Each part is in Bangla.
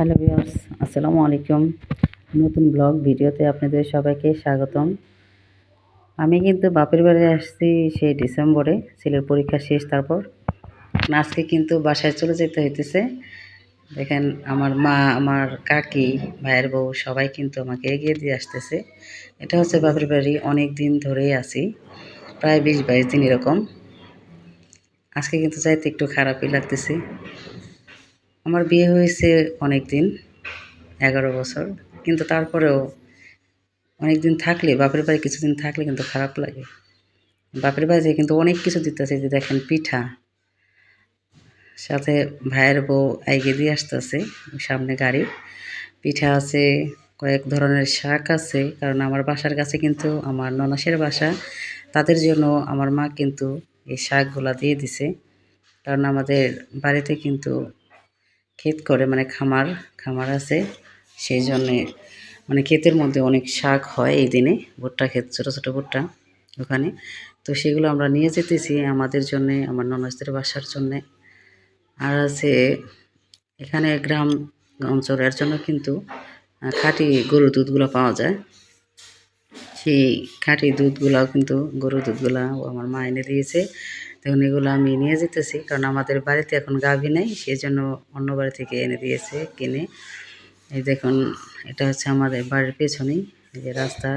হ্যালো ভিউয়ার্স, আসসালামু আলাইকুম। নতুন ব্লগ ভিডিওতে আপনাদের সবাইকে স্বাগতম। আমি কিন্তু বাপের বাড়ি আসছি সেই ডিসেম্বরে ছেলের পরীক্ষা শেষ তারপর। আজকে কিন্তু বাসায় চলে যেতে হইতেছে। দেখেন আমার মা, আমার কাকি, ভাইয়ের বউ সবাই কিন্তু আমাকে এগিয়ে দিয়ে আসতেছে। এটা হচ্ছে বাপের বাড়ি, অনেক দিন ধরেই আছি। প্রায় বিশ বাইশ দিন এরকম। আজকে কিন্তু যাইতে একটু খারাপই লাগতেছে। আমার বিয়ে হয়েছে অনেক দিন এগারো বছর, কিন্তু তারপরেও অনেক দিন থাকলে, বাপের বাড়ি কিছুদিন থাকলে কিন্তু খারাপ লাগে। বাপের বাড়িতে কিন্তু অনেক কিছু দিতেছে যে দেখেন পিঠা, সাথে ভাইয়ের বউ আইগে দিয়ে আসতেছে সামনে গাড়ি। পিঠা আছে, কয়েক ধরনের শাক আছে, কারণ আমার বাসার কাছে কিন্তু আমার ননাসের বাসা, তাদের জন্য আমার মা কিন্তু এই শাকগুলা দিয়ে দিছে। কারণ আমাদের বাড়িতে কিন্তু ক্ষেত করে মানে খামার খামার আছে। সেই জন্যে মানে ক্ষেতের মধ্যে অনেক শাক হয় এই দিনে, ভুট্টা ক্ষেত, ছোটো ছোটো ভুট্টা ওখানে। তো সেগুলো আমরা নিয়ে যেতেছি আমাদের জন্যে, আমার ননসদের বাসার জন্যে। আর আছে এখানে গ্রাম অঞ্চলের জন্য কিন্তু খাঁটি গরুর দুধগুলো পাওয়া যায়। সেই খাঁটি দুধগুলাও কিন্তু গরুর দুধগুলাও আমার মা এনে দিয়েছে। তখন এগুলো আমি নিয়ে যেতেছি, কারণ আমাদের বাড়িতে এখন গাভী নেই সেই জন্য অন্য বাড়ি থেকে এনে দিয়েছে, কিনে। এই দেখুন, এটা হচ্ছে আমাদের বাড়ির পেছনেই যে রাস্তা,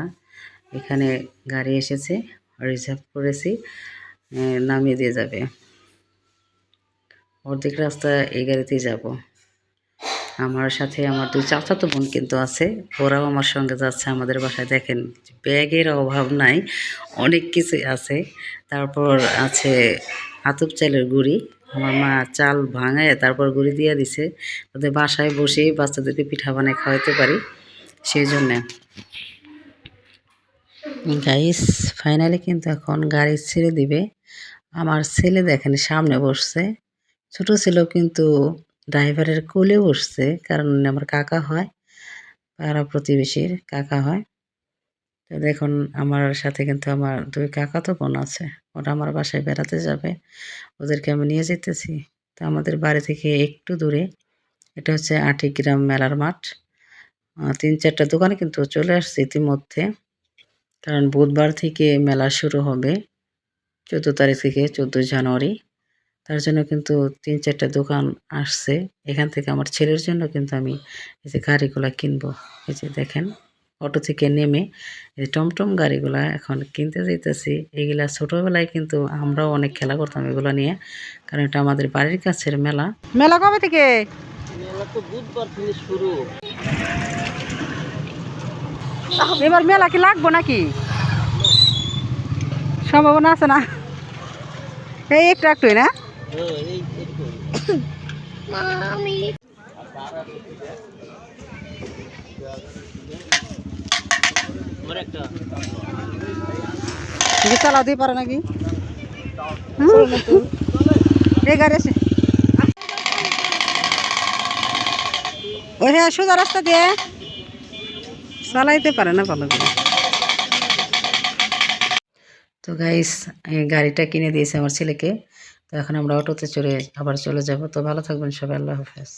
এখানে গাড়ি এসেছে, রিজার্ভ করেছি নামিয়ে দিয়ে যাবে। অর্ধেক রাস্তা এই গাড়িতেই যাব। আমার সাথে আমার দুই চাচাতো বোন কিন্তু আছে। ওরাও আমার সঙ্গে যাচ্ছে আমাদের বাসায়। দেখেন, ব্যাগের অভাব নাই, অনেক কিছু আছে। তারপর আছে আতপ চালের গুড়ি। আমার মা চাল ভাঙায় তারপর গুঁড়ি দিয়ে দিছে। তাদের বাসায় বসেই বাচ্চাদেরকে পিঠা বানিয়ে খাওয়াতে পারি। সেই জন্যে। গাইস ফাইনালি কিন্তু এখন গাড়ি ছেড়ে দিবে। আমার ছেলে দেখেন সামনে বসছে। ছোট ছিল কিন্তু ড্রাইভারের কোলে বসছে, কারণ আমার কাকা হয়, পাড়া প্রতিবেশীর কাকা হয়। তো দেখুন, আমার সাথে কিন্তু আমার দুই কাকা তো বোন আছে, ওরা আমার বাসায় বেড়াতে যাবে, ওদেরকে আমি নিয়ে যেতেছি। তো আমাদের বাড়ি থেকে একটু দূরে, এটা হচ্ছে আটিগ্রাম মেলার মাঠ। তিন চারটা দোকানে কিন্তু চলে আসছে ইতিমধ্যে, কারণ বুধবার থেকে মেলা শুরু হবে, চোদ্দ তারিখ থেকে চোদ্দোই জানুয়ারি। তার জন্য কিন্তু তিন চারটা দোকান আসছে। এখান থেকে আমার ছেলের জন্য কিন্তু আমি এই যে গাড়িগুলো কিনবো। এই যে দেখেন অটো থেকে নেমে এই টমটম গাড়িগুলো এখন কিনতে যাইতেছি। এইগুলা ছোটোবেলায় কিন্তু আমরাও অনেক খেলা করতাম এগুলো নিয়ে কারণ এটা আমাদের বাড়ির কাছের মেলা। মেলা কবে থেকে? মেলা তো বুধবার থেকে শুরু। এবার মেলা কি লাগবো নাকি? সম্ভাবনা আছে না? এই একটু একটুই না? চালাও দিয়ে পারে নাকি? গাড়ি আছে। ওই হ্যাঁ সোজা রাস্তা দিয়ে। চালাইতে পারে না ভালো করে। তো গাইস গাড়িটা কিনে দিয়েছে আমার ছেলেকে। এখন আমরা অটোতে চড়ে আবার চলে যাব। তো ভালো থাকবেন সবাই আল্লাহ হাফেজ।